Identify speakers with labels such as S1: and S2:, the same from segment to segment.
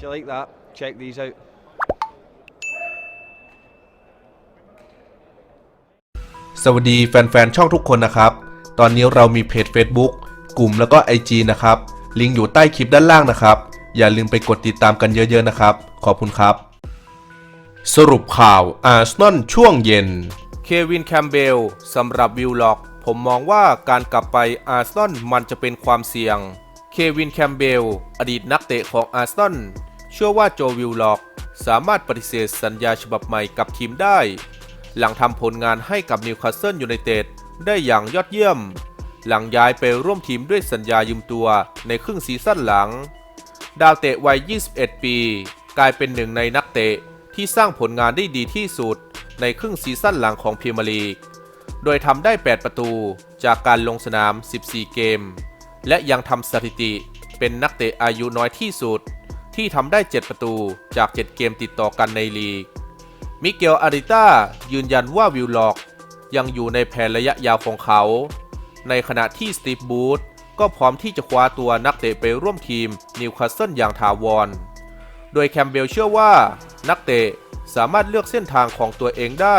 S1: If you like that, check these out.
S2: สวัสดีแฟนๆ ช่องทุกคนนะครับ ตอนนี้เรามีเพจ Facebook กลุ่มแล้วก็ IG นะครับ ลิงก์อยู่ใต้คลิปด้านล่างนะครับ อย่าลืมไปกดติดตามกันเยอะๆนะครับ ขอบคุณครับ สรุปข่าวอาร์เซนอลช่วงเย็น เควินแคมเบลสำหรับวิลล็อก ผมมองว่าการกลับไปอาร์เซนอลมันจะเป็นความเสี่ยง เควินแคมเบลอดีตนักเตะของอาร์เซนอล เชื่อว่าโจวิลล็อกสามารถปฏิเสธสัญญาฉบับใหม่กับทีมได้ หลังทำผลงานให้กับนิวคาสเซิลยูไนเต็ดได้อย่างยอดเยี่ยม หลังย้ายไปร่วมทีมด้วยสัญญายืมตัวในครึ่งซีซั่นหลัง ดาวเตะวัย 21 ปี กลายเป็นหนึ่งในนักเตะที่สร้างผลงานได้ดีที่สุดในครึ่งซีซั่นหลังของพรีเมียร์ลีก โดยทำได้ 8 ประตูจากการลงสนาม 14 เกม และยังทำสถิติเป็นนักเตะอายุน้อยที่สุด ที่ทำได้ 7 ประตูจาก 7 เกมติดต่อกันในลีก มิเกล อาริต้ายืนยันว่าวิลล็อก ยังอยู่ในแผนระยะยาวของเขา ในขณะที่สตีฟบูธก็พร้อมที่จะคว้าตัวนักเตะไปร่วมทีมนิวคาสเซิลอย่างถาวร โดยแคมเบลเชื่อว่า นักเตะสามารถเลือกเส้นทางของตัวเองได้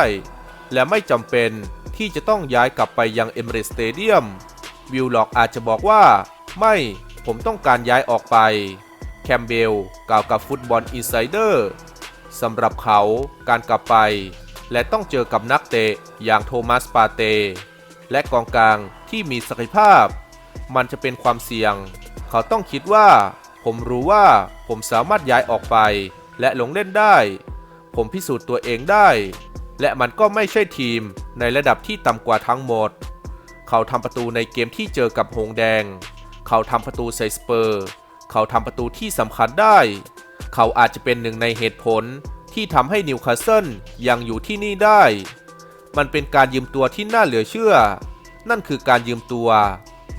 S2: และไม่จำเป็นที่จะต้องย้ายกลับไปยังเอมเรสเตเดียม วิลล็อกอาจจะบอกว่า ไม่ ผมต้องการย้ายออกไป แคมเบลกล่าวกับฟุตบอลอินไซเดอร์สำหรับเขาการกลับไป และต้องเจอกับนักเตะอย่างโทมัสปาเต และกองกลางที่มีศักยภาพ มันจะเป็นความเสี่ยง เขาต้องคิดว่า ผมรู้ว่าผมสามารถย้ายออกไป และลงเล่นได้ ผมพิสูจน์ตัวเองได้ และมันก็ไม่ใช่ทีมในระดับที่ต่ำกว่าทั้งหมด เขาทำประตูในเกมที่เจอกับหงแดง เขาทำประตูใส่สเปอร์ เขาทำประตูที่สำคัญได้ เขาอาจจะเป็นหนึ่งในเหตุผลที่ทำให้นิวคาสเซิลยังอยู่ที่นี่ได้ มันเป็นการยืมตัวที่น่าเหลือเชื่อ นั่นคือการยืมตัว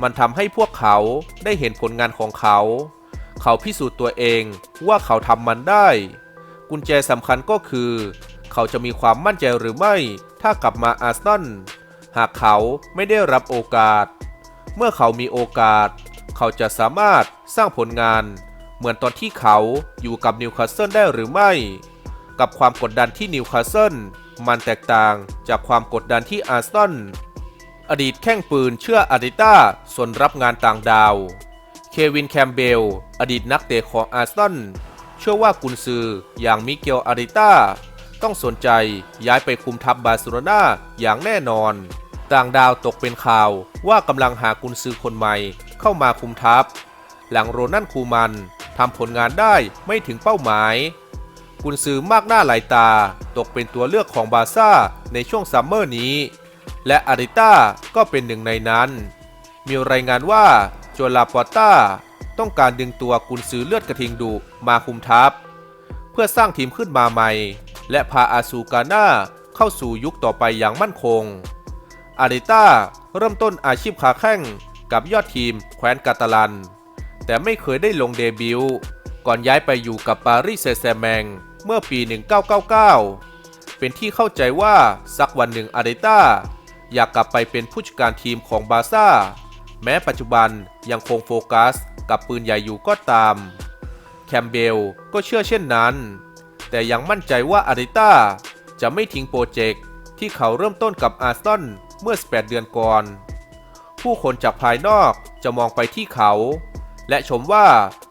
S2: มันทำให้พวกเขาได้เห็นผลงานของเขา เขาพิสูจน์ตัวเองว่าเขาทำมันได้ กุญแจสำคัญก็คือ เขาจะมีความมั่นใจหรือไม่ ถ้ากลับมาอาร์เซนอลหากเขาไม่ได้รับโอกาส เมื่อเขามีโอกาส เขาจะสามารถ สร้างผลงานเหมือนตอนที่เขาอยู่กับนิวคาสเซิลได้หรือไม่ กับความกดดันที่นิวคาสเซิลมันแตกต่างจากความกดดันที่อาร์เซนอลอดีตแข้งปืนเชื่ออาริต้าส่วนรับงานต่างดาว เควินแคมเบล อดีตนักเตะของอาร์เซนเชื่อว่ากุนซืออย่างมิเกลอาริต้าต้องสนใจย้ายไปคุมทัพบาร์เซโลนาอย่างแน่นอน ต่างดาวตกเป็นข่าวว่ากำลังหากุนซือคนใหม่เข้ามาคุมทัพ หลังโรนันคูมันทำผลงานได้ไม่ถึงเป้าหมาย กุนซือมากหน้าหลายตา ตกเป็นตัวเลือกของบาร์ซ่าในช่วงซัมเมอร์นี้ และอาริต้าก็เป็นหนึ่งในนั้น มีรายงานว่าโจลาปอต้าต้องการดึงตัวกุนซือเลือดกระทิงดุมาคุมทัพ เพื่อสร้างทีมขึ้นมาใหม่ และพาอาซูกาน่าเข้าสู่ยุคต่อไปอย่างมั่นคง อาริต้าเริ่มต้นอาชีพขาแข้งกับยอดทีมแคว้นกาตาลัน แต่ไม่เคยได้ลงเดบิวต์ก่อนย้ายไปอยู่กับปารีสแซแชร์แมงเมื่อปี 1999 เป็นที่เข้าใจว่าสักวันหนึ่งอาริต้าอยากกลับไปเป็นผู้จัดการทีมของบาซ่า แม้ปัจจุบันยังคงโฟกัสกับปืนใหญ่อยู่ก็ตาม แคมเบลก็เชื่อเช่นนั้น แต่ยังมั่นใจว่าอาริต้าจะไม่ทิ้งโปรเจกต์ที่เขาเริ่มต้นกับอาร์ซนอลเมื่อ 18 เดือนก่อน ผู้คนจากภายนอกจะมองไปที่เขา และชมว่า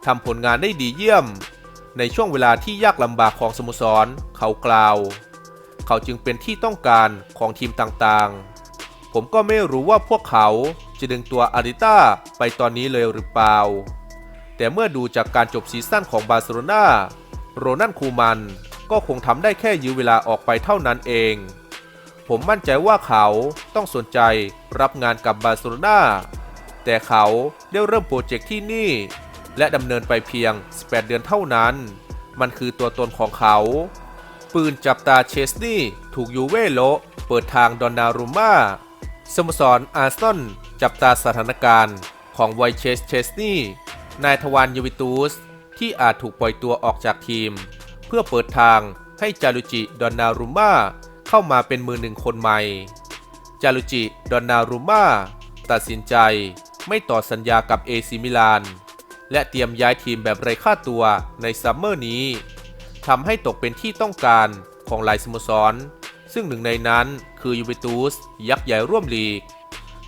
S2: ทำผลงานได้ดีเยี่ยม ในช่วงเวลาที่ยากลำบากของสโมสรเขากล่าว เขาจึงเป็นที่ต้องการของทีมต่างๆ ผมก็ไม่รู้ว่าพวกเขาจะดึงตัวอาริต้าไปตอนนี้เลยหรือเปล่า แต่เมื่อดูจากการจบซีซั่นของบาร์เซโลนาโรนันคูมันก็คงทำได้แค่ยื้อเวลาออกไปเท่านั้นเอง ผมมั่นใจว่าเขาต้องสนใจรับงานกับบาร์เซโลนา แต่เขาได้เริ่มโปรเจกต์ที่นี่ และดำเนินไปเพียง 18 เดือนเท่านั้น มันคือตัวตนของเขา ปืนจับตาเชสนี่ถูกยูเว่โลเปิดทางดอนนารุม่าสโมสรอาร์เซนอลจับตาสถานการณ์ของไวเชสเชสนี่นายทวารยูวิตูสที่อาจถูกปล่อยตัวออกจากทีม เพื่อเปิดทางให้จารุจิดอนนารุม่าเข้ามาเป็นมือหนึ่งคนใหม่จารุจิดอนนารุม่าตัดสินใจ ไม่ต่อสัญญากับเอซิมิลานและเตรียมย้ายทีมแบบไร้ค่าตัวในซัมเมอร์นี้ทำให้ตกเป็นที่ต้องการของหลายสโมสร ซึ่งหนึ่งในนั้นคือยูเวนตุสยักษ์ใหญ่ร่วมลีก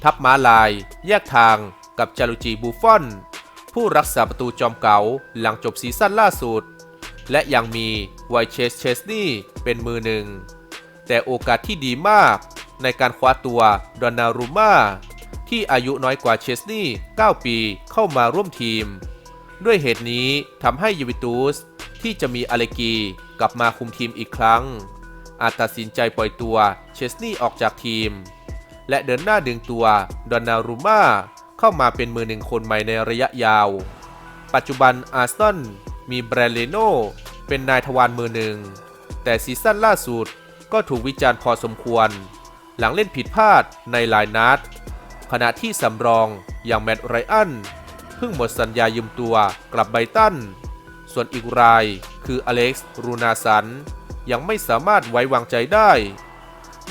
S2: ทัพม้าลาย แยกทางกับจารุจีบูฟอน ผู้รักษาประตูจอมเก๋าหลังจบซีซั่นล่าสุด และยังมีไวเชสเชสนี่เป็นมือหนึ่ง แต่โอกาสที่ดีมากในการคว้าตัวดอนนารูมา ที่อายุน้อยกว่าเชสนี่9ปีเข้ามาร่วมทีม ด้วยเหตุนี้ทำให้ยูวนตุสที่จะมีอเลกีกลับมาคุมทีมอีกครั้ง อาจตัดสินใจปล่อยตัวเชสนี่ออกจากทีม และเดินหน้าดึงตัวดอนนารูมาเข้ามาเป็นมือหนึ่งคนใหม่ในระยะยาว ปัจจุบันอาร์เซนมีแบรนเลโนเป็นนายทวารมือหนึ่ง แต่ซีซั่นล่าสุดก็ถูกวิจารณ์พอสมควร หลังเล่นผิดพลาดในหลายนัด ขณะที่สำรองอย่างแมตต์ไรอันเพิ่งหมดสัญญายืมตัวกลับไบตัน ส่วนอีกรายคืออเล็กซ์รูนาสัน ยังไม่สามารถไว้วางใจได้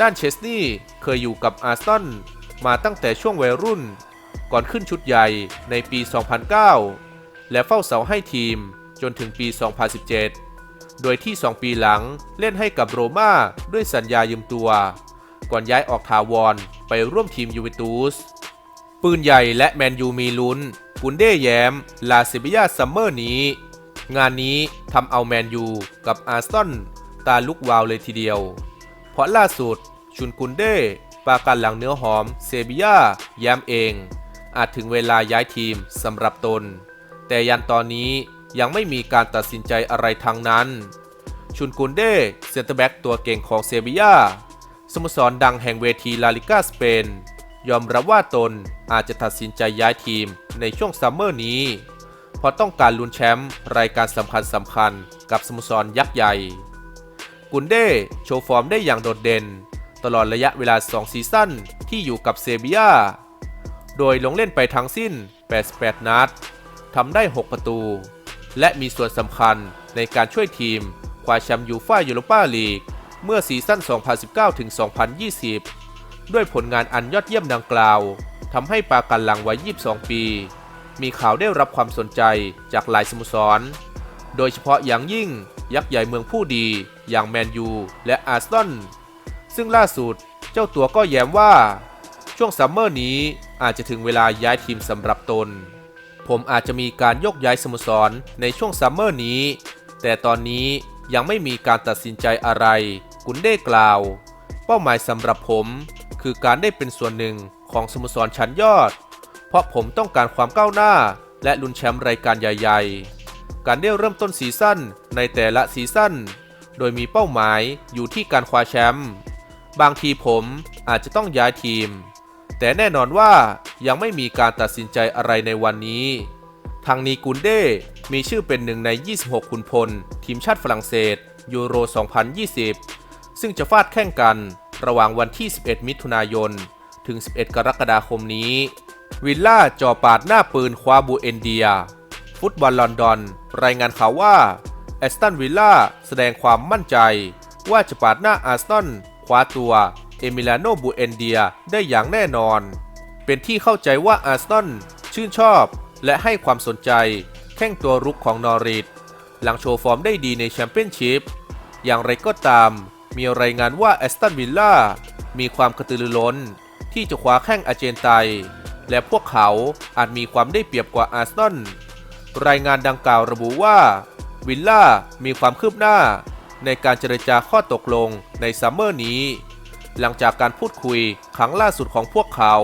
S2: ด้านเชสนี่เคยอยู่กับอาร์เซนมาตั้งแต่ช่วงวัยรุ่น ก่อนขึ้นชุดใหญ่ในปี 2009 และเฝ้าเสาให้ทีมจนถึงปี 2017 โดยที่ 2 ปีหลังเล่นให้กับโรม่าด้วยสัญญายืมตัว ก่อนย้ายออกถาวรไปร่วมทีมยูเวนตุส ปืนใหญ่และแมนยูมีลุ้น กุนเด้แย้ม ลาซิบิยาซัมเมอร์นี้ งานนี้ทำเอาแมนยูกับอาร์ซนอลตาลุกวาวเลยทีเดียว เพราะล่าสุด ชุนกุนเด้ปาการหลังเนื้อหอมเซบียาแย้มเอง อาจถึงเวลาย้ายทีมสำหรับตน แต่ยันตอนนี้ยังไม่มีการตัดสินใจอะไรทางนั้น ชุนกุนเด้เซนเตอร์แบ็กตัวเก่งของเซบียาสโมสรดังแห่งเวทีลาลิกาสเปน ยอมรับว่าตนอาจจะตัดสินใจย้ายทีมในช่วงซัมเมอร์นี้ เพราะต้องการลุ้นแชมป์รายการสำคัญสำคัญกับสโมสรยักษ์ใหญ่ กุนเด้โชว์ฟอร์มได้อย่างโดดเด่น ตลอดระยะเวลา 2 ซีซั่นที่อยู่กับเซบียาโดยลงเล่นไปทั้งสิ้น 88 นัดทำได้ 6 ประตู และมีส่วนสำคัญในการช่วยทีมคว้าแชมป์ยูฟ่ายูโรปาลีกเมื่อซีซั่น 2019-2020 ด้วยผลงานอันยอดเยี่ยมดังกล่าวทำให้ปากันลังวัย 22 ปี มีข่าวได้รับความสนใจจากหลายสโมสร โดยเฉพาะอย่างยิ่งยักษ์ใหญ่เมืองผู้ดีอย่างแมนยูและอาร์ซนอลซึ่งล่าสุดเจ้าตัวก็แย้มว่า ช่วงซัมเมอร์นี้อาจจะถึงเวลาย้ายทีมสำหรับตน ผมอาจจะมีการยกย้ายสโมสรในช่วงซัมเมอร์นี้ แต่ตอนนี้ยังไม่มีการตัดสินใจอะไร กุนเด้กล่าว เป้าหมายสำหรับผม คือการได้เป็นส่วนหนึ่งของสโมสรชั้นยอด เพราะผมต้องการความก้าวหน้า และลุ้นแชมป์รายการใหญ่ ๆ การได้เริ่มต้นซีซั่นในแต่ละซีซั่นโดยมีเป้าหมายอยู่ที่การคว้าแชมป์บางทีผมอาจจะต้องย้ายทีม แต่แน่นอนว่ายังไม่มีการตัดสินใจอะไรในวันนี้ทางนีกุนเด้มีชื่อเป็นหนึ่งใน 26 ขุนพล ทีมชาติฝรั่งเศสยูโร 2020 ซึ่งจะฟาดแข่งกัน ระหว่างวันที่ 11 มิถุนายน ถึง 11 กรกฎาคมนี้ วิลล่าจ่อปาดหน้าปืนคว้าบูเอนเดีย ฟุตบอลลอนดอน รายงานข่าวว่าแอสตันวิลล่าแสดงความมั่นใจ ว่าจะปาดหน้าอาร์เซนคว้าตัวเอมิลาโนบูเอนเดียได้อย่างแน่นอน เป็นที่เข้าใจว่าอาร์เซนชื่นชอบและให้ความสนใจแข้งตัวรุกของนอริทหลังโชว์ฟอร์มได้ดีในแชมเปี้ยนชิพ อย่างไรก็ตาม มีรายงานว่าแอสตันวิลล่ามีความกระตือรือร้น ที่จะคว้าแข้งอาเจนไตนและพวกเขาอาจมีความได้เปรียบกว่าอาร์เซนอลรายงานดังกล่าวระบุว่า วิลล่ามีความคืบหน้า ในการเจรจาข้อตกลงในซัมเมอร์นี้ หลังจากการพูดคุยครั้งล่าสุดของพวกเขา